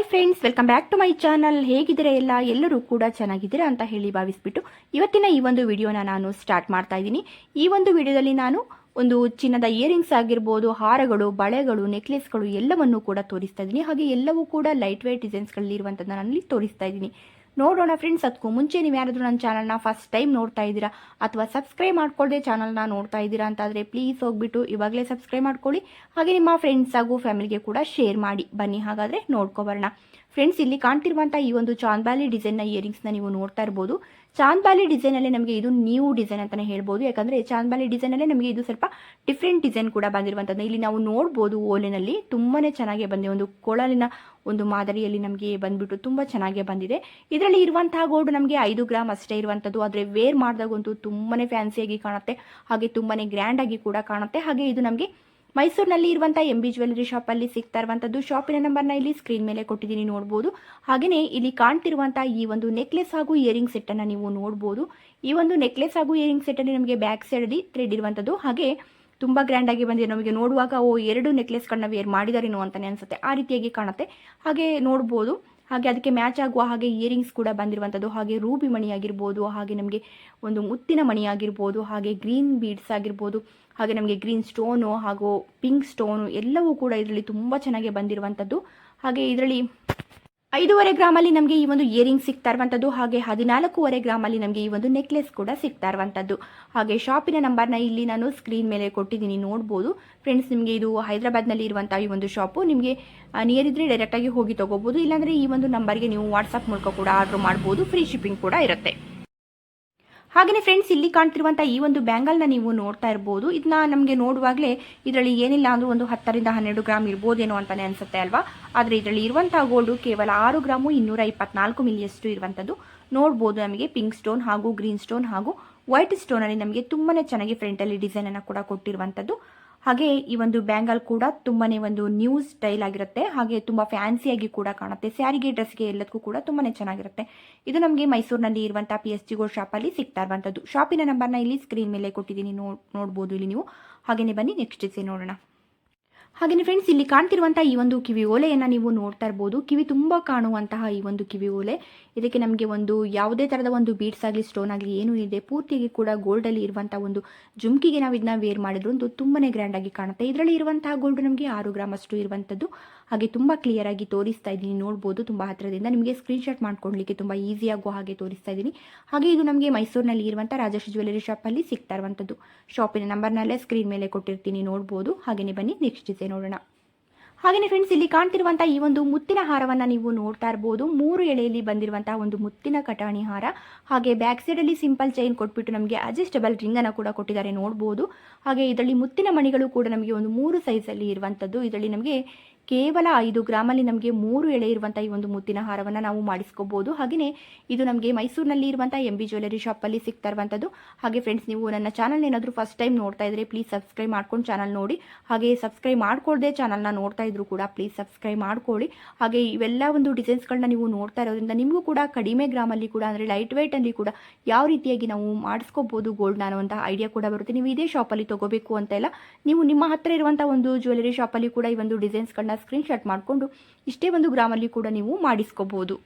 Hi friends welcome back to my channel ಹೇಗಿದ್ದೀರಾ ಎಲ್ಲ? ಎಲ್ಲರೂ ಕೂಡ ಚೆನ್ನಾಗಿದ್ದೀರಾ ಅಂತ ಹೇಳಿ ಭಾವಿಸ್ಬಿಟ್ಟು ಇವತ್ತಿನ ಈ ಒಂದು ವಿಡಿಯೋನ ನಾನು ಸ್ಟಾರ್ಟ್ ಮಾಡ್ತಾ ಇದ್ದೀನಿ. ಈ ಒಂದು ವಿಡಿಯೋದಲ್ಲಿ ನಾನು ಒಂದು ಚಿನ್ನದ ಇಯರಿಂಗ್ಸ್ ಆಗಿರ್ಬೋದು, ಹಾರಗಳು, ಬಳೆಗಳು ನೆಕ್ಲೆಸ್ಗಳು ಎಲ್ಲವನ್ನು ಕೂಡ ತೋರಿಸ್ತಾ ಇದ್ದೀನಿ. ಹಾಗೆ ಎಲ್ಲವೂ ಕೂಡ ಲೈಟ್ ವೇಟ್ ಡಿಸೈನ್ಸ್ಗಳಲ್ಲಿ ಇರುವಂಥದ್ದು ಇಲ್ಲಿ ತೋರಿಸ್ತಾ ಇದ್ದೀನಿ. ನೋಡೋಣ ಫ್ರೆಂಡ್ಸ್ ಅದಕ್ಕೂ ಮುಂಚೆ ನೀವು ಯಾರಾದರೂ ನನ್ನ ಚಾನಲ್ನ ಫಸ್ಟ್ ಟೈಮ್ ನೋಡ್ತಾ ಇದ್ದೀರಾ ಅಥವಾ ಸಬ್ಸ್ಕ್ರೈಬ್ ಮಾಡ್ಕೊಳ್ಳದೆ ಚಾನಲ್ನ ನೋಡ್ತಾ ಇದ್ದೀರಾ ಅಂತಾದರೆ ಪ್ಲೀಸ್ ಹೋಗ್ಬಿಟ್ಟು ಇವಾಗಲೇ ಸಬ್ಸ್ಕ್ರೈಬ್ ಮಾಡ್ಕೊಳ್ಳಿ. ಹಾಗೆ ನಿಮ್ಮ ಫ್ರೆಂಡ್ಸ್ ಹಾಗೂ ಫ್ಯಾಮಿಲಿಗೆ ಕೂಡ ಶೇರ್ ಮಾಡಿ. ಬನ್ನಿ ಹಾಗಾದರೆ ನೋಡ್ಕೊಬರೋಣ ಫ್ರೆಂಡ್ಸ್ ಇಲ್ಲಿ ಕಾಣ್ತಿರುವಂಥ ಈ ಒಂದು ಚಾಂದ್ಬಾಲಿ ಡಿಸೈನ್ನ ಇಯರಿಂಗ್ಸ್ನ ನೀವು ನೋಡ್ತಾ ಇರ್ಬೋದು. ಡಿಸೈನ್ ಡಿಸೈನಲ್ಲೇ ನಮಗೆ ಇದು ನ್ಯೂ ಡಿಸೈನ್ ಅಂತಲೇ ಹೇಳ್ಬೋದು. ಯಾಕಂದರೆ ಚಾಂದ್ಬಾಲಿ ಡಿಸೈನಲ್ಲೇ ನಮಗೆ ಇದು ಸ್ವಲ್ಪ ಡಿಫ್ರೆಂಟ್ ಡಿಸೈನ್ ಕೂಡ ಬಂದಿರುವಂಥದ್ದು ಇಲ್ಲಿ ನಾವು ನೋಡ್ಬೋದು ಓಲೆನಲ್ಲಿ ತುಂಬಾ ಚೆನ್ನಾಗಿ ಬಂದಿದೆ. ಒಂದು ಕೊಳಲಿನ ಒಂದು ಮಾದರಿಯಲ್ಲಿ ನಮಗೆ ಬಂದ್ಬಿಟ್ಟು ತುಂಬ ಚೆನ್ನಾಗಿ ಬಂದಿದೆ. ಇದರಲ್ಲಿ ಇರುವಂತಹ ಗೋಲ್ಡ್ ನಮಗೆ ಐದು ಗ್ರಾಮ್ ಅಷ್ಟೇ ಇರುವಂಥದ್ದು ಆದರೆ ವೇರ್ ಮಾಡಿದಾಗಂತೂ ತುಂಬಾನೇ ಫ್ಯಾನ್ಸಿಯಾಗಿ ಕಾಣುತ್ತೆ. ಹಾಗೆ ತುಂಬಾನೇ ಗ್ರ್ಯಾಂಡ್ ಆಗಿ ಕೂಡ ಕಾಣುತ್ತೆ. ಹಾಗೆ ಇದು ನಮಗೆ ಮೈಸೂರಿನಲ್ಲಿ ಇರುವಂಥ ಎಂ ಬಿ ಜ್ಯುವೆಲರಿ ಶಾಪಲ್ಲಿ ಸಿಗ್ತಾ ಇರುವಂಥದ್ದು ಶಾಪಿನ ನಂಬರ್ನ ಇಲ್ಲಿ ಸ್ಕ್ರೀನ್ ಮೇಲೆ ಕೊಟ್ಟಿದ್ದೀನಿ, ನೋಡ್ಬೋದು. ಹಾಗೆಯೇ ಇಲ್ಲಿ ಕಾಣ್ತಿರುವಂಥ ಈ ಒಂದು ನೆಕ್ಲೆಸ್ ಹಾಗೂ ಇಯರಿಂಗ್ ಸೆಟ್ಟನ್ನು ನೀವು ನೋಡ್ಬೋದು. ಈ ಒಂದು ನೆಕ್ಲೆಸ್ ಹಾಗೂ ಇಯರಿಂಗ್ ಸೆಟ್ಟಲ್ಲಿ ನಮಗೆ ಬ್ಯಾಕ್ ಸೈಡಲ್ಲಿ ಥ್ರೆಡ್ ಇರುವಂಥದ್ದು ಹಾಗೆ ತುಂಬ ಗ್ರ್ಯಾಂಡಾಗಿ ಬಂದಿದೆ. ನಮಗೆ ನೋಡುವಾಗ, ಓ, ಎರಡು ನೆಕ್ಲೆಸ್ಗಳನ್ನ ವೇರ್ ಮಾಡಿದಾರೇನೋ ಅಂತಲೇ ಅನಿಸುತ್ತೆ. ಆ ರೀತಿಯಾಗಿ ಕಾಣುತ್ತೆ. ಹಾಗೆ ನೋಡ್ಬೋದು. ಹಾಗೆ ಅದಕ್ಕೆ ಮ್ಯಾಚ್ ಆಗುವ ಹಾಗೆ ಇಯರಿಂಗ್ಸ್ ಕೂಡ ಬಂದಿರುವಂಥದ್ದು ಹಾಗೆ ರೂಬಿ ಮಣಿ ಆಗಿರ್ಬೋದು ಹಾಗೆ ನಮಗೆ ಒಂದು ಮುತ್ತಿನ ಮಣಿ ಆಗಿರ್ಬೋದು ಹಾಗೆ ಗ್ರೀನ್ ಬೀಡ್ಸ್ ಆಗಿರ್ಬೋದು. ಹಾಗೆ ನಮಗೆ ಗ್ರೀನ್ ಸ್ಟೋನು ಹಾಗೂ ಪಿಂಕ್ ಸ್ಟೋನು ಎಲ್ಲವೂ ಕೂಡ ಇದರಲ್ಲಿ ತುಂಬ ಚೆನ್ನಾಗಿ ಬಂದಿರುವಂಥದ್ದು ಹಾಗೆ ಇದರಲ್ಲಿ ಐದೂವರೆ ಗ್ರಾಮಲ್ಲಿ ನಮಗೆ ಈ ಒಂದು ಇಯರಿಂಗ್ ಸಿಗ್ತಾ ಇರುವಂಥದ್ದು ಹಾಗೆ ಹದಿನಾಲ್ಕೂವರೆ ಗ್ರಾಮಲ್ಲಿ ನಮಗೆ ಈ ಒಂದು ನೆಕ್ಲೆಸ್ ಕೂಡ ಸಿಗ್ತಾ ಇರುವಂಥದ್ದು ಹಾಗೆ ಶಾಪಿನ ನಂಬರ್ನ ಇಲ್ಲಿ ನಾನು ಸ್ಕ್ರೀನ್ ಮೇಲೆ ಕೊಟ್ಟಿದ್ದೀನಿ, ನೋಡ್ಬೋದು. ಫ್ರೆಂಡ್ಸ್ ನಿಮಗೆ ಇದು ಹೈದರಾಬಾದ್ನಲ್ಲಿ ಇರುವಂಥ ಈ ಒಂದು ಶಾಪು ನಿಮಗೆ ನಿಯರ್ ಇದ್ದರೆ ಡೈರೆಕ್ಟಾಗಿ ಹೋಗಿ ತೊಗೋಬೋದು. ಇಲ್ಲಾಂದರೆ ಈ ಒಂದು ನಂಬರ್ಗೆ ನೀವು ವಾಟ್ಸಪ್ ಮೂಲಕ ಕೂಡ ಆರ್ಡ್ರ್ ಮಾಡ್ಬೋದು. ಫ್ರೀ ಶಿಪ್ಪಿಂಗ್ ಕೂಡ ಇರುತ್ತೆ. ಹಾಗೆಯೇ ಫ್ರೆಂಡ್ಸ್ ಇಲ್ಲಿ ಕಾಣ್ತಿರುವಂಥ ಈ ಒಂದು ಬ್ಯಾಂಗಲ್ನ ನೀವು ನೋಡ್ತಾ ಇರ್ಬೋದು. ಇದನ್ನ ನಮಗೆ ನೋಡುವಾಗಲೇ ಇದರಲ್ಲಿ ಏನಿಲ್ಲ ಅಂದ್ರೆ ಒಂದು ಹತ್ತರಿಂದ ಹನ್ನೆರಡು ಗ್ರಾಮ್ ಇರ್ಬೋದೇನೋ ಅಂತಲೇ ಅನಿಸುತ್ತೆ ಅಲ್ವಾ? ಆದರೆ ಇದರಲ್ಲಿ ಇರುವಂಥ ಗೋಲ್ಡು ಕೇವಲ ಆರು ಗ್ರಾಮು ಇನ್ನೂರ ಇಪ್ಪತ್ನಾಲ್ಕು ಮಿಲಿಯಷ್ಟು ಇರುವಂಥದ್ದು. ನೋಡ್ಬೋದು ನಮಗೆ ಪಿಂಕ್ ಸ್ಟೋನ್ ಹಾಗೂ ಗ್ರೀನ್ ಸ್ಟೋನ್ ಹಾಗೂ ವೈಟ್ ಸ್ಟೋನಲ್ಲಿ ನಮಗೆ ತುಂಬಾ ಚೆನ್ನಾಗಿ ಫ್ರಂಟಲ್ಲಿ ಡಿಸೈನನ್ನು ಕೂಡ ಕೊಟ್ಟಿರುವಂಥದ್ದು. ಹಾಗೆ ಈ ಒಂದು ಬ್ಯಾಂಗಲ್ ಕೂಡ ತುಂಬಾನೇ ಒಂದು ನ್ಯೂ ಸ್ಟೈಲ್ ಆಗಿರುತ್ತೆ. ಹಾಗೆ ತುಂಬ ಫ್ಯಾನ್ಸಿಯಾಗಿ ಕೂಡ ಕಾಣುತ್ತೆ. ಸ್ಯಾರಿಗೆ, ಡ್ರೆಸ್ಗೆ ಎಲ್ಲದಕ್ಕೂ ಕೂಡ ತುಂಬಾನೇ ಚೆನ್ನಾಗಿರುತ್ತೆ. ಇದು ನಮಗೆ ಮೈಸೂರಿನಲ್ಲಿ ಇರುವಂಥ ಪಿ ಎಸ್ ಜಿ ಗೋಲ್ಡ್ ಶಾಪಲ್ಲಿ ಸಿಗ್ತಾ ಇರುವಂಥದ್ದು ಶಾಪಿನ ನಂಬರ್ನ ಇಲ್ಲಿ ಸ್ಕ್ರೀನ್ ಮೇಲೆ ಕೊಟ್ಟಿದ್ದೀನಿ. ನೋಡ್ಬೋದು ಇಲ್ಲಿ ನೀವು. ಹಾಗೆಯೇ ಬನ್ನಿ ನೆಕ್ಸ್ಟ್ ಡಿಸೈನ್ ನೋಡೋಣ. ಹಾಗೆಯೇ ಫ್ರೆಂಡ್ಸ್ ಇಲ್ಲಿ ಕಾಣ್ತಿರುವಂತಹ ಈ ಒಂದು ಕಿವಿ ಓಲೆಯನ್ನು ನೀವು ನೋಡ್ತಾ ಇರ್ಬೋದು. ಕಿವಿ ತುಂಬ ಕಾಣುವಂತಹ ಈ ಒಂದು ಕಿವಿ ಓಲೆ. ಇದಕ್ಕೆ ನಮಗೆ ಒಂದು ಯಾವುದೇ ಥರದ ಒಂದು ಬೀಡ್ಸ್ ಆಗಲಿ ಸ್ಟೋನ್ ಆಗಲಿ ಏನೂ ಇದೆ ಪೂರ್ತಿಯಾಗಿ ಕೂಡ ಗೋಲ್ಡಲ್ಲಿ ಇರುವಂತಹ ಒಂದು ಜುಮ್ಕಿಗೆ ನಾವು ಇದನ್ನ ವೇರ್ ಮಾಡಿದ್ರು ಒಂದು ತುಂಬಾ ಗ್ರ್ಯಾಂಡಾಗಿ ಕಾಣುತ್ತೆ. ಇದರಲ್ಲಿ ಇರುವಂತಹ ಗೋಲ್ಡ್ ನಮಗೆ ಆರು ಗ್ರಾಮ್ ಅಷ್ಟು ಇರುವಂಥದ್ದು ಹಾಗೆ ತುಂಬ ಕ್ಲಿಯರಾಗಿ ತೋರಿಸ್ತಾ ಇದ್ದೀನಿ. ನೋಡ್ಬೋದು ತುಂಬ ಹತ್ತಿರದಿಂದ ನಿಮಗೆ ಸ್ಕ್ರೀನ್ಶಾಟ್ ಮಾಡ್ಕೊಳ್ಲಿಕ್ಕೆ ತುಂಬ ಆಗುವ ಹಾಗೆ ತೋರಿಸ್ತಾ ಇದ್ದೀನಿ. ಹಾಗೆ ಇದು ನಮಗೆ ಮೈಸೂರಿನಲ್ಲಿ ಇರುವಂಥ ರಾಜೇಶ್ ಜ್ಯುವೆಲರಿ ಶಾಪಲ್ಲಿ ಸಿಗ್ತಾ ಇರುವಂಥದ್ದು ಶಾಪಿನ ನಂಬರ್ನಲ್ಲೇ ಸ್ಕ್ರೀನ್ ಮೇಲೆ ಕೊಟ್ಟಿರ್ತೀನಿ. ನೋಡ್ಬೋದು. ಹಾಗೆಯೇ ಬನ್ನಿ. ನೆಕ್ಸ್ಟ್ ಡಿಸೈನ್ ನೋಡೋಣ. ಹಾಗೆಯೇ ಫ್ರೆಂಡ್ಸ್ ಇಲ್ಲಿ ಕಾಣ್ತಿರುವಂಥ ಈ ಒಂದು ಮುತ್ತಿನ ಹಾರವನ್ನು ನೀವು ನೋಡ್ತಾ ಇರ್ಬೋದು. ಮೂರು ಎಳೆಯಲ್ಲಿ ಬಂದಿರುವಂತಹ ಒಂದು ಮುತ್ತಿನ ಕಟಾಣಿ ಹಾರ. ಹಾಗೆ ಬ್ಯಾಕ್ ಸೈಡಲ್ಲಿ ಸಿಂಪಲ್ ಚೈನ್ ಕೊಟ್ಬಿಟ್ಟು ನಮಗೆ ಅಡ್ಜಸ್ಟಬಲ್ ರಿಂಗನ್ನು ಕೂಡ ಕೊಟ್ಟಿದ್ದಾರೆ. ನೋಡ್ಬೋದು. ಹಾಗೆ ಇದರಲ್ಲಿ ಮುತ್ತಿನ ಮಣಿಗಳು ಕೂಡ ನಮಗೆ ಒಂದು ಮೂರು ಸೈಜಲ್ಲಿ ಇರುವಂಥದ್ದು ಇದರಲ್ಲಿ ನಮಗೆ ಕೇವಲ ಐದು ಗ್ರಾಮಲ್ಲಿ ನಮಗೆ ಮೂರು ಎಳೆ ಇರುವಂಥ ಈ ಒಂದು ಮುತ್ತಿನ ಹಾರವನ್ನು ನಾವು ಮಾಡಿಸ್ಕೋಬಹುದು ಹಾಗೆಯೇ ಇದು ನಮಗೆ ಮೈಸೂರಿನಲ್ಲಿ ಇರುವಂಥ ಎಂ ಬಿ ಜ್ಯುವೆಲರಿ ಶಾಪಲ್ಲಿ ಸಿಗ್ತಾ ಇರುವಂಥದ್ದು ಹಾಗೆ ಫ್ರೆಂಡ್ಸ್ ನೀವು ನನ್ನ ಚಾನಲ್ ಏನಾದರೂ ಫಸ್ಟ್ ಟೈಮ್ ನೋಡ್ತಾ ಇದ್ರೆ ಪ್ಲೀಸ್ ಸಬ್ಸ್ಕ್ರೈಬ್ ಮಾಡ್ಕೊಂಡು ಚಾನಲ್ ನೋಡಿ. ಹಾಗೆ ಸಬ್ಸ್ಕ್ರೈಬ್ ಮಾಡ್ಕೊಳ್ದೆ ಚಾನಲ್ನ ನೋಡ್ತಾ ಇದ್ರು ಕೂಡ ಪ್ಲೀಸ್ ಸಬ್ಸ್ಕ್ರೈಬ್ ಮಾಡ್ಕೊಳ್ಳಿ. ಹಾಗೆ ಇವೆಲ್ಲ ಒಂದು ಡಿಸೈನ್ಸ್ಗಳನ್ನ ನೀವು ನೋಡ್ತಾ ಇರೋದ್ರಿಂದ ನಿಮಗೂ ಕೂಡ ಕಡಿಮೆ ಗ್ರಾಮಲ್ಲಿ ಕೂಡ ಅಂದರೆ ಲೈಟ್ ವೆಯ್ಟಲ್ಲಿ ಕೂಡ ಯಾವ ರೀತಿಯಾಗಿ ನಾವು ಮಾಡಿಸ್ಕೋಬಹುದು ಗೋಲ್ಡ್ನ ಅನ್ನುವಂಥ ಐಡಿಯಾ ಕೂಡ ಬರುತ್ತೆ. ನೀವು ಇದೇ ಶಾಪಲ್ಲಿ ತಗೋಬೇಕು ಅಂತ ಇಲ್ಲ. ನೀವು ನಿಮ್ಮ ಹತ್ರ ಇರುವಂಥ ಒಂದು ಜ್ಯುವೆಲರಿ ಶಾಪಲ್ಲಿ ಕೂಡ ಈ ಒಂದು ಡಿಸೈನ್ಸ್ಗಳನ್ನ ಸ್ಕ್ರೀನ್ಶಾಟ್ ಮಾಡಿಕೊಂಡು ಇಷ್ಟೇ ಒಂದು ಗ್ರಾಮಲ್ಲಿ ಕೂಡ ನೀವು ಮಾಡಿಸ್ಕೋಬೋದು.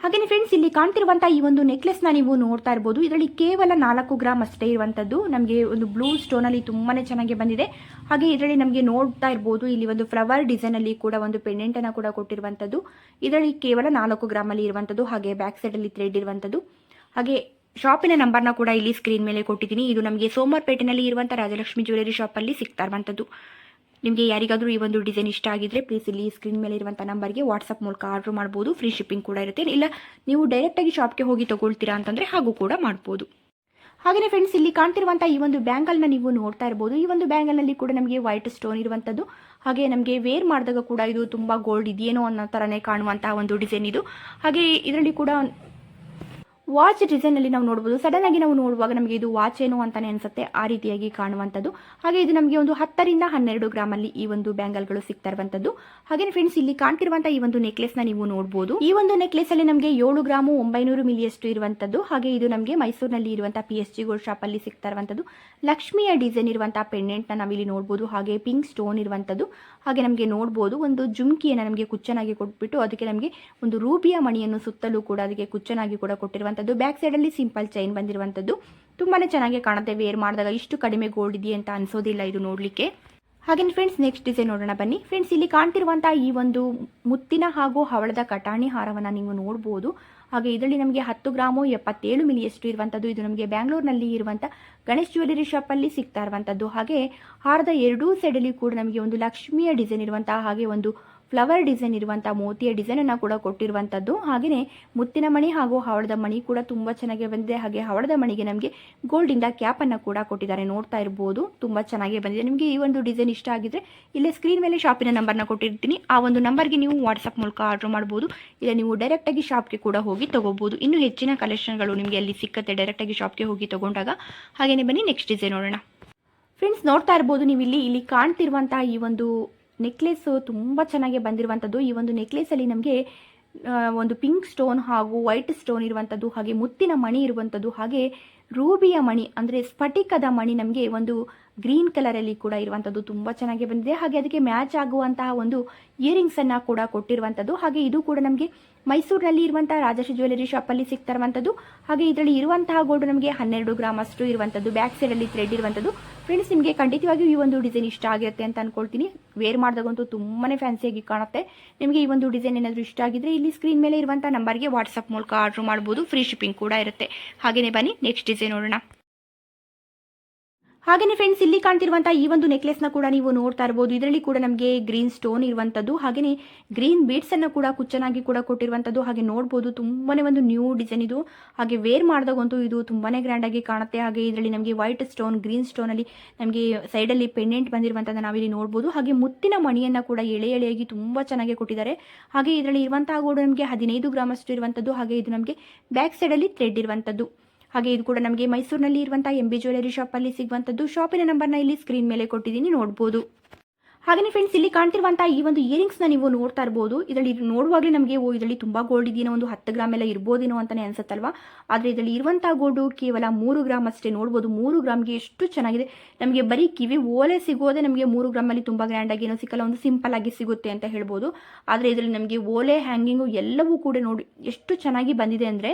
ಹಾಗೆಯೇ ಫ್ರೆಂಡ್ಸ್ ಇಲ್ಲಿ ಕಾಣ್ತಿರುವಂತಹ ಈ ಒಂದು ನೆಕ್ಲೆಸ್ನ ನೀವು ನೋಡ್ತಾ ಇರ್ಬೋದು. ಇದರಲ್ಲಿ ಕೇವಲ ನಾಲ್ಕು ಗ್ರಾಮ್ ಅಷ್ಟೇ ಇರುವಂಥದ್ದು ನಮಗೆ ಒಂದು ಬ್ಲೂ ಸ್ಟೋನಲ್ಲಿ ತುಂಬಾ ಚೆನ್ನಾಗಿ ಬಂದಿದೆ. ಹಾಗೆ ಇದರಲ್ಲಿ ನಮಗೆ ನೋಡ್ತಾ ಇರ್ಬೋದು, ಇಲ್ಲಿ ಒಂದು ಫ್ಲವರ್ ಡಿಸೈನಲ್ಲಿ ಕೂಡ ಒಂದು ಪೆಂಡೆಂಟನ್ನು ಕೂಡ ಕೊಟ್ಟಿರುವಂಥದ್ದು ಇದರಲ್ಲಿ ಕೇವಲ ನಾಲ್ಕು ಗ್ರಾಮಲ್ಲಿ ಇರುವಂಥದ್ದು ಹಾಗೆ ಬ್ಯಾಕ್ ಸೈಡಲ್ಲಿ ಥ್ರೆಡ್ ಇರುವಂಥದ್ದು ಹಾಗೆ ಶಾಪಿನ ನಂಬರ್ನ ಕೂಡ ಇಲ್ಲಿ ಸ್ಕ್ರೀನ್ ಮೇಲೆ ಕೊಟ್ಟಿದ್ದೀನಿ. ಇದು ನಮಗೆ ಸೋಮವಾರಪೇಟೆನಲ್ಲಿ ಇರುವಂಥ ರಾಜಲಕ್ಷ್ಮಿ ಜ್ಯುವೆಲರಿ ಶಾಪಲ್ಲಿ ಸಿಗ್ತಾ ಇರುವಂಥದ್ದು ನಿಮಗೆ ಯಾರಿಗಾದರೂ ಈ ಒಂದು ಡಿಸೈನ್ ಇಷ್ಟ ಆಗಿದ್ರೆ ಪ್ಲೀಸ್ ಇಲ್ಲಿ ಸ್ಕ್ರೀನ್ ಮೇಲೆ ಇರುವಂಥ ನಂಬರ್ಗೆ ವಾಟ್ಸಪ್ ಮೂಲಕ ಆರ್ಡರ್ ಮಾಡ್ಬೋದು. ಫ್ರೀ ಶಿಪ್ಪಿಂಗ್ ಕೂಡ ಇರುತ್ತೆ. ಇಲ್ಲ, ನೀವು ಡೈರೆಕ್ಟಾಗಿ ಶಾಪ್ಗೆ ಹೋಗಿ ತೊಗೊಳ್ತೀರಾ ಅಂತಂದರೆ ಹಾಗೂ ಕೂಡ ಮಾಡ್ಬೋದು. ಹಾಗೆಯೇ ಫ್ರೆಂಡ್ಸ್ ಇಲ್ಲಿ ಕಾಣ್ತಿರುವಂಥ ಈ ಒಂದು ಬ್ಯಾಂಗಲ್ನ ನೀವು ನೋಡ್ತಾ ಇರ್ಬೋದು. ಈ ಒಂದು ಬ್ಯಾಂಗಲ್ನಲ್ಲಿ ಕೂಡ ನಮಗೆ ವೈಟ್ ಸ್ಟೋನ್ ಇರುವಂಥದ್ದು ಹಾಗೆ ನಮಗೆ ವೇರ್ ಮಾಡಿದಾಗ ಕೂಡ ಇದು ತುಂಬ ಗೋಲ್ಡ್ ಇದೆಯೇನೋ ಅನ್ನೋ ಥರನೇ ಕಾಣುವಂತಹ ಒಂದು ಡಿಸೈನ್ ಇದು. ಹಾಗೆ ಇದರಲ್ಲಿ ಕೂಡ ವಾಚ್ ಡಿಸೈನ್ ಅಲ್ಲಿ ನಾವು ನೋಡಬಹುದು ಸಡನ್ ಆಗಿ ನಾವು ನೋಡುವಾಗ ನಮಗೆ ಇದು ವಾಚ್ ಏನು ಅಂತಾನೆ ಅನ್ಸುತ್ತೆ. ಆ ರೀತಿಯಾಗಿ ಕಾಣುವಂತದ್ದು ಹಾಗೆ ಇದು ನಮಗೆ ಒಂದು ಹತ್ತರಿಂದ ಹನ್ನೆರಡು ಗ್ರಾಮ್ ಅಲ್ಲಿ ಈ ಒಂದು ಬ್ಯಾಂಗಲ್ಗಳು ಸಿಗ್ತಾ ಇರುವಂತದ್ದು ಹಾಗೆ ಫ್ರೆಂಡ್ಸ್ ಇಲ್ಲಿ ಕಾಣ್ತಿರುವಂತಹ ಈ ಒಂದು ನೆಕ್ಲೆಸ್ನ ನೀವು ನೋಡಬಹುದು ಈ ಒಂದು ನೆಕ್ಲೆಸ್ ಅಲ್ಲಿ ನಮಗೆ ಏಳು ಗ್ರಾಮು ಒಂಬೈನೂರು ಮಿಲಿಯಷ್ಟು ಇರುವಂತದ್ದು ಹಾಗೆ ಇದು ನಮಗೆ ಮೈಸೂರಿನಲ್ಲಿ ಇರುವಂತಹ P S G gold shop ಅಲ್ಲಿ ಸಿಗ್ತಾ ಇರುವಂತದ್ದು ಲಕ್ಷ್ಮಿಯ ಡಿಸೈನ್ ಇರುವಂತಹ ಪೆಂಡೆಂಟ್ನ ನಾವಿಲ್ಲಿ ನೋಡಬಹುದು ಹಾಗೆ ಪಿಂಕ್ ಸ್ಟೋನ್ ಇರುವಂತದ್ದು ಹಾಗೆ ನಮಗೆ ನೋಡಬಹುದು ಒಂದು ಜುಮ್ಕಿಯನ್ನು ನಮಗೆ ಕುಚ್ಚನಾಗಿ ಕೊಟ್ಬಿಟ್ಟು ಅದಕ್ಕೆ ನಮಗೆ ಒಂದು ರೂಬಿಯ ಮಣಿಯನ್ನು ಸುತ್ತಲೂ ಕೂಡ ಅದಕ್ಕೆ ಕುಚ್ಚನಾಗಿ ಕೂಡ ಕೊಟ್ಟಿರುವಂತದ್ದು ಬ್ಯಾಕ್ ಸೈಡ್ ಅಲ್ಲಿ ಸಿಂಪಲ್ ಚೈನ್ ಬಂದಿರುವಂಥದ್ದು ತುಂಬಾನೇ ಚೆನ್ನಾಗಿ ಕಾಣುತ್ತೆ. ವೇರ್ ಮಾಡಿದಾಗ ಇಷ್ಟು ಕಡಿಮೆ ಗೋಲ್ಡ್ ಇದೆಯಾ ಅಂತ ಅನ್ಸೋದಿಲ್ಲ ಇದು ನೋಡಲಿಕ್ಕೆ. ಹಾಗೆ ಫ್ರೆಂಡ್ಸ್ ನೆಕ್ಸ್ಟ್ ಡಿಸೈನ್ ನೋಡೋಣ ಬನ್ನಿ. ಫ್ರೆಂಡ್ಸ್ ಇಲ್ಲಿ ಕಾಣ್ತಿರುವಂತಹ ಈ ಒಂದು ಮುತ್ತಿನ ಹಾಗೂ ಹವಳದ ಕಟಾಣಿ ಹಾರವನ್ನ ನೀವು ನೋಡಬಹುದು ಹಾಗೆ ಇದರಲ್ಲಿ ನಮಗೆ ಹತ್ತು ಗ್ರಾಮು ಎಪ್ಪತ್ತೇಳು ಮಿಲಿಯಷ್ಟು ಇರುವಂಥದ್ದು ಇದು ನಮಗೆ ಬ್ಯಾಂಗ್ಳೂರ್ನಲ್ಲಿ ಇರುವಂಥ ಗಣೇಶ್ ಜ್ಯುವೆಲರಿ ಶಾಪಲ್ಲಿ ಸಿಗ್ತಾ ಇರುವಂಥದ್ದು ಹಾಗೆ ಹಾರದ ಎರಡೂ ಸೈಡಲ್ಲಿ ಕೂಡ ನಮಗೆ ಒಂದು ಲಕ್ಷ್ಮಿಯ ಡಿಸೈನ್ ಇರುವಂತಹ ಹಾಗೆ ಒಂದು ಫ್ಲವರ್ ಡಿಸೈನ್ ಇರುವಂಥ ಮೋತಿಯ ಡಿಸೈನ್ ಅನ್ನ ಕೂಡ ಕೊಟ್ಟಿರುವಂತದ್ದು. ಹಾಗೆಯೇ ಮುತ್ತಿನ ಮಣಿ ಹಾಗೂ ಹವಳದ ಮಣಿ ಕೂಡ ತುಂಬಾ ಚೆನ್ನಾಗಿ ಬಂದಿದೆ. ಹಾಗೆ ಹವಳದ ಮಣಿಗೆ ನಮಗೆ ಗೋಲ್ಡ್ ಇಂದ ಕ್ಯಾಪ್ ಅನ್ನ ಕೂಡ ಕೊಟ್ಟಿದ್ದಾರೆ. ನೋಡ್ತಾ ಇರಬಹುದು ತುಂಬಾ ಚೆನ್ನಾಗಿ ಬಂದಿದೆ. ನಿಮಗೆ ಈ ಒಂದು ಡಿಸೈನ್ ಇಷ್ಟ ಆಗಿದ್ರೆ ಇಲ್ಲೇ ಸ್ಕ್ರೀನ್ ಮೇಲೆ ಶಾಪಿನ ನಂಬರ್ನ ಕೊಟ್ಟಿರ್ತೀನಿ. ಆ ಒಂದು ನಂಬರ್ಗೆ ನೀವು ವಾಟ್ಸಪ್ ಮೂಲಕ ಆರ್ಡರ್ ಮಾಡಬಹುದು ಇಲ್ಲ, ನೀವು ಡೈರೆಕ್ಟ್ ಆಗಿ ಶಾಪ್ಗೆ ಕೂಡ ಹೋಗಿ ತಗೋಬಹುದು ಇನ್ನು ಹೆಚ್ಚಿನ ಕಲೆಕ್ಷನ್ಗಳು ನಿಮಗೆ ಅಲ್ಲಿ ಸಿಕ್ಕತ್ತೆ ಡೈರೆಕ್ಟ್ ಆಗಿ ಶಾಪ್ಗೆ ಹೋಗಿ ತಗೊಂಡಾಗ. ಹಾಗೇನೆ ಬನ್ನಿ ನೆಕ್ಸ್ಟ್ ಡಿಸೈನ್ ನೋಡೋಣ. ಫ್ರೆಂಡ್ಸ್ ನೋಡ್ತಾ ಇರ್ಬೋದು ನೀವು ಇಲ್ಲಿ ಇಲ್ಲಿ ಕಾಣ್ತಿರುವಂತಹ ಈ ಒಂದು ನೆಕ್ಲೆಸ್ ತುಂಬ ಚೆನ್ನಾಗಿ ಬಂದಿರುವಂಥದ್ದು ಈ ಒಂದು ನೆಕ್ಲೆಸಲ್ಲಿ ನಮಗೆ ಒಂದು ಪಿಂಕ್ ಸ್ಟೋನ್ ಹಾಗೂ ವೈಟ್ ಸ್ಟೋನ್ ಇರುವಂಥದ್ದು ಹಾಗೆ ಮುತ್ತಿನ ಮಣಿ ಇರುವಂಥದ್ದು ಹಾಗೆ ರೂಬಿಯ ಮಣಿ, ಅಂದರೆ ಸ್ಫಟಿಕದ ಮಣಿ ನಮಗೆ ಒಂದು ಗ್ರೀನ್ ಕಲರಲ್ಲಿ ಕೂಡ ಇರುವಂಥದ್ದು ತುಂಬ ಚೆನ್ನಾಗಿ ಬಂದಿದೆ. ಹಾಗೆ ಅದಕ್ಕೆ ಮ್ಯಾಚ್ ಆಗುವಂತಹ ಒಂದು ಇಯರಿಂಗ್ಸ್ ಅನ್ನ ಕೂಡ ಕೊಟ್ಟಿರುವಂಥದ್ದು ಹಾಗೆ ಇದು ಕೂಡ ನಮಗೆ ಮೈಸೂರಿನಲ್ಲಿ ಇರುವಂತಹ ರಾಜಶ್ರೀ ಜ್ಯುವೆಲರಿ ಶಾಪಲ್ಲಿ ಸಿಗ್ತಾ ಇರುವಂಥದ್ದು ಹಾಗೆ ಇದರಲ್ಲಿ ಇರುವಂತಹ ಗೋಲ್ಡ್ ನಮಗೆ ಹನ್ನೆರಡು ಗ್ರಾಮ್ ಅಷ್ಟು ಇರುವಂಥದ್ದು ಬ್ಯಾಕ್ ಸೈಡಲ್ಲಿ ಥ್ರೆಡ್ ಇರುವಂಥದ್ದು ಫ್ರೆಂಡ್ಸ್ ನಿಮಗೆ ಖಂಡಿತವಾಗಿಯೂ ಈ ಒಂದು ಡಿಸೈನ್ ಇಷ್ಟ ಆಗಿರುತ್ತೆ ಅಂತ ಅನ್ಕೊಳ್ತೀನಿ. ವೇರ್ ಮಾಡಿದಾಗಂತೂ ತುಂಬಾನೇ ಫ್ಯಾನ್ಸಿಯಾಗಿ ಕಾಣುತ್ತೆ. ನಿಮಗೆ ಈ ಒಂದು ಡಿಸೈನ್ ಏನಾದರೂ ಇಷ್ಟ ಆಗಿದ್ರೆ ಇಲ್ಲಿ ಸ್ಕ್ರೀನ್ ಮೇಲೆ ಇರುವಂಥ ನಂಬರ್ಗೆ ವಾಟ್ಸಪ್ ಮೂಲಕ ಆರ್ಡರ್ ಮಾಡ್ಬೋದು. ಫ್ರೀ ಶಿಪ್ಪಿಂಗ್ ಕೂಡ ಇರುತ್ತೆ. ಹಾಗೆಯೇ ಬನ್ನಿ ನೆಕ್ಸ್ಟ್ ಡಿಸೈನ್ ನೋಡೋಣ. ಹಾಗೆಯೇ ಫ್ರೆಂಡ್ಸ್ ಇಲ್ಲಿ ಕಾಣ್ತಿರುವಂತಹ ಈ ಒಂದು ನೆಕ್ಲೆಸ್ನ ಕೂಡ ನೀವು ನೋಡ್ತಾ ಇರಬಹುದು ಇದರಲ್ಲಿ ಕೂಡ ನಮಗೆ ಗ್ರೀನ್ ಸ್ಟೋನ್ ಇರುವಂತದ್ದು ಹಾಗೆಯೇ ಗ್ರೀನ್ ಬೀಡ್ಸ್ ಅನ್ನ ಕೂಡ ಕುಚ್ಚನಾಗಿ ಕೂಡ ಕೊಟ್ಟಿರುವಂತದ್ದು, ಹಾಗೆ ನೋಡಬಹುದು ತುಂಬಾನೇ ಒಂದು ನ್ಯೂ ಡಿಸೈನ್ ಇದು. ಹಾಗೆ ವೇರ್ ಮಾಡಿದಾಗಂತೂ ಇದು ತುಂಬಾನೇ ಗ್ರ್ಯಾಂಡ್ ಆಗಿ ಕಾಣುತ್ತೆ. ಹಾಗೆ ಇದರಲ್ಲಿ ನಮಗೆ ವೈಟ್ ಸ್ಟೋನ್ ಗ್ರೀನ್ ಸ್ಟೋನ್ ಅಲ್ಲಿ ನಮಗೆ ಸೈಡ್ ಅಲ್ಲಿ ಪೆಂಡೆಂಟ್ ಬಂದಿರುವಂತದ್ದು ನಾವಿಲ್ಲಿ ನೋಡಬಹುದು ಹಾಗೆ ಮುತ್ತಿನ ಮಣಿಯನ್ನ ಕೂಡ ಎಳೆ ಎಳೆಯಾಗಿ ತುಂಬಾ ಚೆನ್ನಾಗಿ ಕೊಟ್ಟಿದ್ದಾರೆ. ಹಾಗೆ ಇದರಲ್ಲಿ ಇರುವಂತಹ ಗೋಡು ನಮಗೆ ಹದಿನೈದು ಗ್ರಾಮ್ ಅಷ್ಟು ಇರುವಂತದ್ದು. ಹಾಗೆ ಇದು ನಮಗೆ ಬ್ಯಾಕ್ ಸೈಡ್ ಅಲ್ಲಿ ಥ್ರೆಡ್ ಇರುವಂತದ್ದು. ಹಾಗೆ ಇದು ಕೂಡ ನಮಗೆ ಮೈಸೂರಿನಲ್ಲಿ ಇರುವಂತಹ ಎಂ ಬಿ ಜ್ಯುವೆಲರಿ ಶಾಪಲ್ಲಿ ಸಿಗುವಂಥದ್ದು ಶಾಪಿನ ನಂಬರ್ನ ಇಲ್ಲಿ ಸ್ಕ್ರೀನ್ ಮೇಲೆ ಕೊಟ್ಟಿದ್ದೀನಿ, ನೋಡ್ಬೋದು. ಹಾಗೆಯೇ ಫ್ರೆಂಡ್ಸ್ ಇಲ್ಲಿ ಕಾಣ್ತಿರುವಂತಹ ಈ ಒಂದು ಇಯರಿಂಗ್ಸ್ನ ನೀವು ನೋಡ್ತಾ ಇರ್ಬೋದು. ಇದರಲ್ಲಿ ನೋಡುವಾಗಲೇ ನಮಗೆ, ಓ, ಇದರಲ್ಲಿ ತುಂಬ ಗೋಲ್ಡ್ ಇದೆಯೋ ಒಂದು ಹತ್ತು ಗ್ರಾಮ್ ಎಲ್ಲ ಇರ್ಬೋದೇನೋ ಅಂತಾನೆ ಅನ್ಸುತ್ತಲ್ವಾ? ಆದರೆ ಇದರಲ್ಲಿ ಇರುವಂತಹ ಗೋಲ್ಡು ಕೇವಲ ಮೂರು ಗ್ರಾಮ್ ಅಷ್ಟೇ, ನೋಡ್ಬೋದು. ಮೂರು ಗ್ರಾಮ್ಗೆ ಎಷ್ಟು ಚೆನ್ನಾಗಿದೆ. ನಮಗೆ ಬರೀ ಕಿವಿ ಓಲೆ ಸಿಗೋದೇ ನಮಗೆ ಮೂರು ಗ್ರಾಮಲ್ಲಿ ತುಂಬ ಗ್ರ್ಯಾಂಡಾಗಿ ಏನೋ ಸಿಕ್ಕಲ್ಲ, ಒಂದು ಸಿಂಪಲ್ ಆಗಿ ಸಿಗುತ್ತೆ ಅಂತ ಹೇಳ್ಬೋದು. ಆದರೆ ಇದರಲ್ಲಿ ನಮಗೆ ಓಲೆ ಹ್ಯಾಂಗಿಂಗು ಎಲ್ಲವೂ ಕೂಡ ನೋಡಿ ಎಷ್ಟು ಚೆನ್ನಾಗಿ ಬಂದಿದೆ ಅಂದರೆ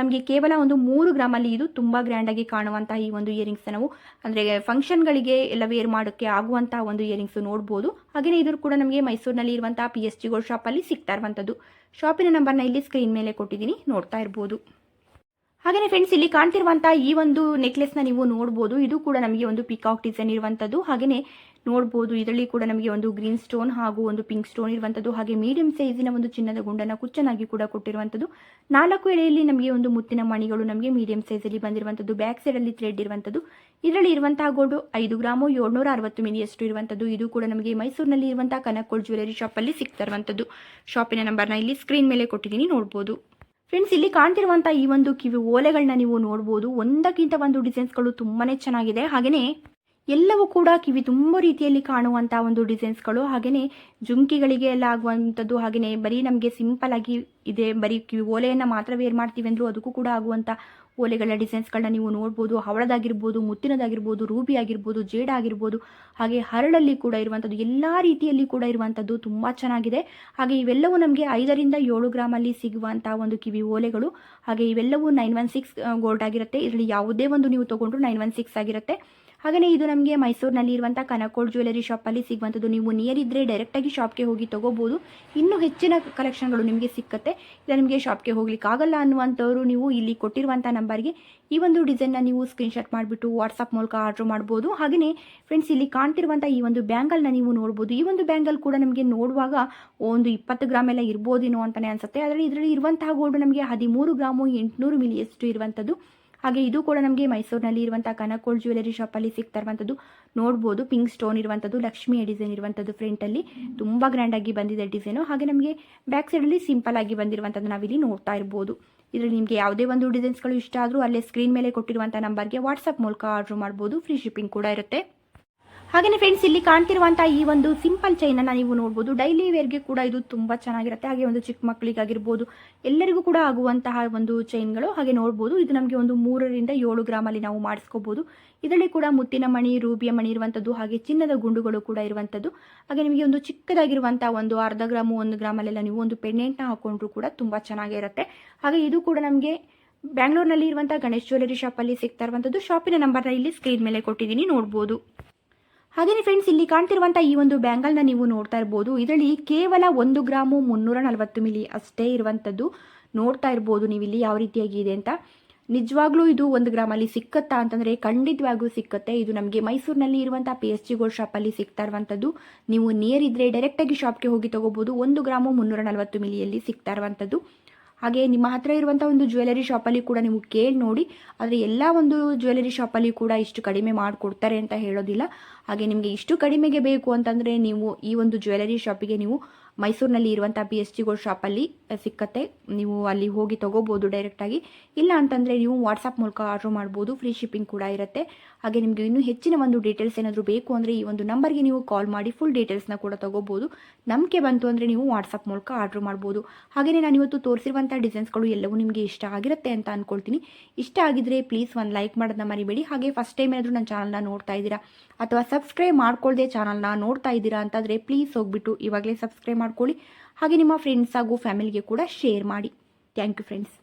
ನಮಗೆ ಕೇವಲ ಒಂದು ಮೂರು ಗ್ರಾಮಲ್ಲಿ ಇದು ತುಂಬ ಗ್ರ್ಯಾಂಡಾಗಿ ಕಾಣುವಂತಹ ಈ ಒಂದು ಇಯರಿಂಗ್ಸ್ ನಾವು, ಅಂದರೆ ಫಂಕ್ಷನ್ಗಳಿಗೆ ಎಲ್ಲ ವೇರ್ ಮಾಡೋಕ್ಕೆ ಆಗುವಂತಹ ಒಂದು ಇಯರಿಂಗ್ಸ್ ನೋಡ್ಬೋದು. ಹಾಗೆಯೇ ಇದು ಕೂಡ ನಮಗೆ ಮೈಸೂರಿನಲ್ಲಿ ಇರುವಂತಹ ಪಿ ಎಸ್ ಜಿ ಗೋಲ್ಡ್ ಶಾಪಲ್ಲಿ ಸಿಗ್ತಾ ಇರುವಂಥದ್ದು. ಶಾಪಿನ ನಂಬರ್ನ ಇಲ್ಲಿ ಸ್ಕ್ರೀನ್ ಮೇಲೆ ಕೊಟ್ಟಿದ್ದೀನಿ, ನೋಡ್ತಾ ಇರ್ಬೋದು. ಹಾಗೆಯೇ ಫ್ರೆಂಡ್ಸ್ ಇಲ್ಲಿ ಕಾಣ್ತಿರುವಂತಹ ಈ ಒಂದು ನೆಕ್ಲೆಸ್ನ ನೀವು ನೋಡ್ಬೋದು. ಇದು ಕೂಡ ನಮಗೆ ಒಂದು ಪಿಕಾಕ್ ಡಿಸೈನ್ ಇರುವಂಥದ್ದು. ಹಾಗೆಯೇ ನೋಡ್ಬೋದು. ಇದರಲ್ಲಿ ಕೂಡ ನಮಗೆ ಒಂದು ಗ್ರೀನ್ ಸ್ಟೋನ್ ಹಾಗೂ ಒಂದು ಪಿಂಕ್ ಸ್ಟೋನ್ ಇರುವಂಥದ್ದು ಹಾಗೆ ಮೀಡಿಯಂ ಸೈಜಿನ ಒಂದು ಚಿನ್ನದ ಗುಂಡನ್ನು ಕುಚ್ಚನಾಗಿ ಕೂಡ ಕೊಟ್ಟಿರುವಂತದ್ದು. ನಾಲ್ಕು ಎಳೆಯಲ್ಲಿ ನಮಗೆ ಒಂದು ಮುತ್ತಿನ ಮಣಿಗಳು ನಮಗೆ ಮೀಡಿಯಂ ಸೈಜ್ ಅಲ್ಲಿ ಬಂದಿರುವಂತದ್ದು. ಬ್ಯಾಕ್ ಸೈಡ್ ಅಲ್ಲಿ ಥ್ರೆಡ್ ಇರುವಂಥದ್ದು ಇದರಲ್ಲಿ ಇರುವಂತಹ ಗೋಲ್ಡ್ ಐದು ಗ್ರಾಮು, ಏಳ್ನೂರ ಅರವತ್ತು ಮಿಲಿಯಷ್ಟು ಇರುವಂತದ್ದು. ಇದು ಕೂಡ ನಮಗೆ ಮೈಸೂರಿನಲ್ಲಿ ಇರುವಂತಹ ಕನಕೋಳ್ ಜ್ಯುವೆಲರಿ ಶಾಪಲ್ಲಿ ಸಿಗ್ತಾ ಇರುವಂಥದ್ದು ಶಾಪಿನ ನಂಬರ್ನ ಇಲ್ಲಿ ಸ್ಕ್ರೀನ್ ಮೇಲೆ ಕೊಟ್ಟಿದ್ದೀನಿ ನೋಡಬಹುದು ಫ್ರೆಂಡ್ಸ್ ಇಲ್ಲಿ ಕಾಣ್ತಿರುವಂತಹ ಈ ಒಂದು ಕಿವಿ ಓಲೆಗಳನ್ನ ನೀವು ನೋಡಬಹುದು ಒಂದಕ್ಕಿಂತ ಒಂದು ಡಿಸೈನ್ಸ್ಗಳು ತುಂಬಾನೇ ಚೆನ್ನಾಗಿದೆ. ಹಾಗೆಯೇ ಎಲ್ಲವೂ ಕೂಡ ಕಿವಿ ತುಂಬ ರೀತಿಯಲ್ಲಿ ಕಾಣುವಂಥ ಒಂದು ಡಿಸೈನ್ಸ್ಗಳು. ಹಾಗೆಯೇ ಜುಮ್ಕಿಗಳಿಗೆ ಎಲ್ಲ ಆಗುವಂಥದ್ದು ಹಾಗೆಯೇ ಬರೀ ನಮಗೆ ಸಿಂಪಲ್ ಆಗಿ ಇದೆ, ಬರೀ ಕಿವಿ ಓಲೆಯನ್ನು ಮಾತ್ರ ವೇರ್ ಮಾಡ್ತೀವಿ ಅಂದರೂ ಅದಕ್ಕೂ ಕೂಡ ಆಗುವಂಥ ಓಲೆಗಳ ಡಿಸೈನ್ಸ್ಗಳನ್ನ ನೀವು ನೋಡ್ಬೋದು. ಹವಳದಾಗಿರ್ಬೋದು, ಮುತ್ತಿನದಾಗಿರ್ಬೋದು, ರೂಬಿ ಆಗಿರ್ಬೋದು, ಜೇಡ ಆಗಿರ್ಬೋದು, ಹಾಗೆ ಹರಳಲ್ಲಿ ಕೂಡ ಇರುವಂಥದ್ದು, ಎಲ್ಲ ರೀತಿಯಲ್ಲಿ ಕೂಡ ಇರುವಂಥದ್ದು ತುಂಬ ಚೆನ್ನಾಗಿದೆ. ಹಾಗೆ ಇವೆಲ್ಲವೂ ನಮಗೆ ಐದರಿಂದ ಏಳು ಗ್ರಾಮಲ್ಲಿ ಸಿಗುವಂಥ ಒಂದು ಕಿವಿ ಓಲೆಗಳು. ಹಾಗೆ ಇವೆಲ್ಲವೂ ನೈನ್ ಒನ್ ಸಿಕ್ಸ್ ಗೋಲ್ಡ್ ಆಗಿರುತ್ತೆ. ಇದರಲ್ಲಿ ಯಾವುದೇ ಒಂದು ನೀವು ತೊಗೊಂಡ್ರು ನೈನ್ ಒನ್ ಸಿಕ್ಸ್ ಆಗಿರುತ್ತೆ. ಹಾಗೆಯೇ ಇದು ನಮಗೆ ಮೈಸೂರಿನಲ್ಲಿ ಇರುವಂಥ ಕನಕೋಡ್ ಜ್ಯುವೆಲರಿ ಶಾಪಲ್ಲಿ ಸಿಗುವಂಥದ್ದು. ನೀವು ನಿಯರ್ ಇದ್ದರೆ ಡೈರೆಕ್ಟಾಗಿ ಶಾಪ್ಗೆ ಹೋಗಿ ತೊಗೋಬೋದು. ಇನ್ನೂ ಹೆಚ್ಚಿನ ಕಲೆಕ್ಷನ್ಗಳು ನಿಮಗೆ ಸಿಕ್ಕತ್ತೆ. ಇಲ್ಲ, ನಿಮಗೆ ಶಾಪ್ಗೆ ಹೋಗ್ಲಿಕ್ಕೆ ಆಗಲ್ಲ ಅನ್ನುವಂಥವ್ರು ನೀವು ಇಲ್ಲಿ ಕೊಟ್ಟಿರುವಂಥ ನಂಬರ್ಗೆ ಈ ಒಂದು ಡಿಸೈನ್ನ ನೀವು ಸ್ಕ್ರೀನ್ಶಾಟ್ ಮಾಡಿಬಿಟ್ಟು ವಾಟ್ಸಪ್ ಮೂಲಕ ಆರ್ಡ್ರ್ ಮಾಡ್ಬೋದು. ಹಾಗೆಯೇ ಫ್ರೆಂಡ್ಸ್ ಇಲ್ಲಿ ಕಾಣ್ತಿರುವಂಥ ಈ ಒಂದು ಬ್ಯಾಂಗಲ್ನ ನೀವು ನೋಡ್ಬೋದು. ಈ ಒಂದು ಬ್ಯಾಂಗಲ್ ಕೂಡ ನಮಗೆ ನೋಡುವಾಗ ಒಂದು ಇಪ್ಪತ್ತು ಗ್ರಾಮ್ ಎಲ್ಲ ಇರ್ಬೋದೇನೋ ಅಂತಲೇ ಅನಿಸುತ್ತೆ. ಆದರೆ ಇದರಲ್ಲಿ ಇರುವಂತಹ ಗೋಲ್ಡ್ ನಮಗೆ ಹದಿಮೂರು ಗ್ರಾಮು ಎಂಟುನೂರು ಮಿಲಿಯಷ್ಟು ಇರುವಂಥದ್ದು. ಹಾಗೆ ಇದು ಕೂಡ ನಮಗೆ ಮೈಸೂರಿನಲ್ಲಿ ಇರುವಂತಹ ಕನಕೋಳ್ ಜ್ಯುವೆಲರಿ ಶಾಪಲ್ಲಿ ಸಿಗ್ತಾ ಇರುವಂಥದ್ದು ನೋಡಬಹುದು ಪಿಂಕ್ ಸ್ಟೋನ್ ಇರುವಂಥದ್ದು, ಲಕ್ಷ್ಮಿಯ ಡಿಸೈನ್ ಇರುವಂಥದ್ದು ತುಂಬಾ ಗ್ರ್ಯಾಂಡ್ ಆಗಿ ಬಂದಿದೆ ಡಿಸೈನು ಹಾಗೆ ನಮಗೆ ಬ್ಯಾಕ್ ಸೈಡ್ ಅಲ್ಲಿ ಸಿಂಪಲ್ ಆಗಿ ಬಂದಿರುವಂಥದ್ದು ನಾವಿಲ್ಲಿ ನೋಡ್ತಾ ಇರ್ಬೋದು. ಇದರಲ್ಲಿ ನಿಮಗೆ ಯಾವುದೇ ಒಂದು ಡಿಸೈನ್ಸ್ಗಳು ಇಷ್ಟ ಆದರೂ ಅಲ್ಲೇ ಸ್ಕ್ರೀನ್ ಮೇಲೆ ಕೊಟ್ಟಿರುವಂಥ ನಂಬರ್ಗೆ ವಾಟ್ಸಪ್ ಮೂಲಕ ಆರ್ಡ್ರ್ ಮಾಡ್ಬೋದು. ಫ್ರೀ ಶಿಪ್ಪಿಂಗ್ ಕೂಡ ಇರುತ್ತೆ. ಹಾಗೆಯೇ ಫ್ರೆಂಡ್ಸ್ ಇಲ್ಲಿ ಕಾಣ್ತಿರುವಂತಹ ಈ ಒಂದು ಸಿಂಪಲ್ ಚೈನ್ ಅನ್ನ ನೀವು ನೋಡಬಹುದು ಡೈಲಿ ವೇರ್ಗೆ ಕೂಡ ಇದು ತುಂಬಾ ಚೆನ್ನಾಗಿರುತ್ತೆ. ಹಾಗೆ ಒಂದು ಚಿಕ್ಕ ಮಕ್ಕಳಿಗಾಗಿರ್ಬೋದು. ಎಲ್ಲರಿಗೂ ಕೂಡ ಆಗುವಂತಹ ಒಂದು ಚೈನ್ಗಳು ಹಾಗೆ ನೋಡಬಹುದು ಇದು ನಮಗೆ ಒಂದು ಮೂರರಿಂದ ಏಳು ಗ್ರಾಮಲ್ಲಿ ನಾವು ಮಾಡಿಸ್ಕೋಬೋದು. ಇದರಲ್ಲಿ ಕೂಡ ಮುತ್ತಿನ ಮಣಿ, ರೂಬಿಯ ಮಣಿ ಇರುವಂತದ್ದು, ಹಾಗೆ ಚಿನ್ನದ ಗುಂಡುಗಳು ಕೂಡ ಇರುವಂತದ್ದು. ಹಾಗೆ ನಿಮಗೆ ಒಂದು ಚಿಕ್ಕದಾಗಿರುವಂತಹ ಒಂದು ಅರ್ಧ ಗ್ರಾಮ್ ಒಂದು ಗ್ರಾಮಲ್ಲೆಲ್ಲ ನೀವು ಒಂದು ಪೆಂಡೆಂಟ್ನ ಹಾಕೊಂಡ್ರು ಕೂಡ ತುಂಬಾ ಚೆನ್ನಾಗಿರುತ್ತೆ ಹಾಗೆ ಇದು ಕೂಡ ನಮಗೆ ಬ್ಯಾಂಗ್ಳೂರ್ನಲ್ಲಿ ಇರುವಂಥ ಗಣೇಶ್ ಜ್ಯುವೆಲರಿ ಅಲ್ಲಿ ಸಿಗ್ತಾ ಇರುವಂತದ್ದು. ಶಾಪಿನ ನಂಬರ್ನ ಇಲ್ಲಿ ಸ್ಕ್ರೀನ್ ಮೇಲೆ ಕೊಟ್ಟಿದ್ದೀನಿ. ನೋಡ್ಬೋದು. ಹಾಗೆಯೇ ಫ್ರೆಂಡ್ಸ್ ಇಲ್ಲಿ ಕಾಣ್ತಿರುವಂಥ ಈ ಒಂದು ಬ್ಯಾಂಗಲ್ನ ನೀವು ನೋಡ್ತಾ ಇರ್ಬೋದು. ಇದರಲ್ಲಿ ಕೇವಲ ಒಂದು ಗ್ರಾಮು ಮುನ್ನೂರ ನಲವತ್ತು ಮಿಲಿ ಅಷ್ಟೇ ಇರುವಂಥದ್ದು ನೋಡ್ತಾ ಇರ್ಬೋದು ನೀವು ಇಲ್ಲಿ ಯಾವ ರೀತಿಯಾಗಿದೆ ಅಂತ. ನಿಜವಾಗ್ಲೂ ಇದು ಒಂದು ಗ್ರಾಮಲ್ಲಿ ಸಿಕ್ಕತ್ತಾ ಅಂತಂದ್ರೆ ಖಂಡಿತವಾಗೂ ಸಿಕ್ಕತ್ತೆ. ಇದು ನಮಗೆ ಮೈಸೂರಿನಲ್ಲಿ ಇರುವಂತಹ ಪಿ ಎಸ್ ಜಿ ಗೋಲ್ಡ್ ಶಾಪಲ್ಲಿ ಸಿಗ್ತಾ ಇರುವಂಥದ್ದು ನೀವು ನಿಯರ್ ಇದ್ದರೆ ಡೈರೆಕ್ಟಾಗಿ ಶಾಪ್ಗೆ ಹೋಗಿ ತಗೋಬಹುದು ಒಂದು ಗ್ರಾಮು ಮುನ್ನೂರ ನಲವತ್ತು ಮಿಲಿಯಲ್ಲಿ ಸಿಗ್ತಾ ಇರುವಂಥದ್ದು ಹಾಗೆ ನಿಮ್ಮ ಹತ್ರ ಇರುವಂಥ ಒಂದು ಜ್ಯುವೆಲರಿ ಶಾಪಲ್ಲಿ ಕೂಡ ನೀವು ಕೇಳಿ ನೋಡಿ. ಆದರೆ ಎಲ್ಲ ಒಂದು ಜ್ಯುವೆಲರಿ ಶಾಪಲ್ಲಿ ಕೂಡ ಇಷ್ಟು ಕಡಿಮೆ ಮಾಡಿಕೊಡ್ತಾರೆ ಅಂತ ಹೇಳೋದಿಲ್ಲ. ಹಾಗೆ ನಿಮಗೆ ಇಷ್ಟು ಕಡಿಮೆಗೆ ಬೇಕು ಅಂತಂದರೆ ನೀವು ಈ ಒಂದು ಜ್ಯುವೆಲರಿ ಶಾಪಿಗೆ ನೀವು ಮೈಸೂರಿನಲ್ಲಿ ಇರುವಂಥ ಬಿ ಎಸ್ ಜಿ ಗೋಲ್ಡ್ ಶಾಪಲ್ಲಿ ಸಿಕ್ಕತ್ತೆ. ನೀವು ಅಲ್ಲಿ ಹೋಗಿ ತೊಗೋಬೋದು ಡೈರೆಕ್ಟಾಗಿ ಇಲ್ಲ ಅಂತಂದರೆ ನೀವು ವಾಟ್ಸಪ್ ಮೂಲಕ ಆರ್ಡ್ರ್ ಮಾಡ್ಬೋದು. ಫ್ರೀ ಶಿಪ್ಪಿಂಗ್ ಕೂಡ ಇರುತ್ತೆ. ಹಾಗೆ ನಿಮಗೆ ಇನ್ನೂ ಹೆಚ್ಚಿನ ಒಂದು ಡೀಟೇಲ್ಸ್ ಏನಾದರೂ ಬೇಕು ಅಂದರೆ ಈ ಒಂದು ನಂಬರ್ಗೆ ನೀವು ಕಾಲ್ ಮಾಡಿ ಫುಲ್ ಡೀಟೇಲ್ಸ್ನ ಕೂಡ ತೊಗೋಬೋದು. ನಂಬಿಕೆ ಬಂತು ಅಂದರೆ ನೀವು ವಾಟ್ಸಪ್ ಮೂಲಕ ಆರ್ಡ್ರ್ ಮಾಡ್ಬೋದು. ಹಾಗೆಯೇ ನಾನು ಇವತ್ತು ತೋರಿಸಿರುವಂಥ ಡಿಸೈನ್ಸ್ಗಳು ಎಲ್ಲವೂ ನಿಮಗೆ ಇಷ್ಟ ಆಗಿರುತ್ತೆ ಅಂತ ಅಂದ್ಕೊಳ್ತೀನಿ ಇಷ್ಟ ಆಗಿದ್ರೆ ಪ್ಲೀಸ್ ಒಂದು ಲೈಕ್ ಮಾಡೋದನ್ನ ಮರಿಬೇಡಿ. ಹಾಗೆ ಫಸ್ಟ್ ಟೈಮ್ ಏನಾದರೂ ನನ್ನ ಚಾನಲ್ನ ನೋಡ್ತಾ ಇದ್ದೀರಾ ಅಥವಾ ಸಬ್ಸ್ಕ್ರೈಬ್ ಮಾಡ್ಕೊಳ್ಳದೆ ಚಾನಲ್ನ ನೋಡ್ತಾ ಇದ್ದೀರಾ ಅಂತಂದರೆ ಪ್ಲೀಸ್ ಹೋಗ್ಬಿಟ್ಟು ಇವಾಗಲೇ ಸಬ್ಸ್ಕ್ರೈಬ್ ಮಾಡ್ಕೊಳ್ಳಿ. ಹಾಗೆ ನಿಮ್ಮ ಫ್ರೆಂಡ್ಸ್ ಹಾಗೂ ಫ್ಯಾಮಿಲಿಗೆ ಕೂಡ ಶೇರ್ ಮಾಡಿ. Thank you friends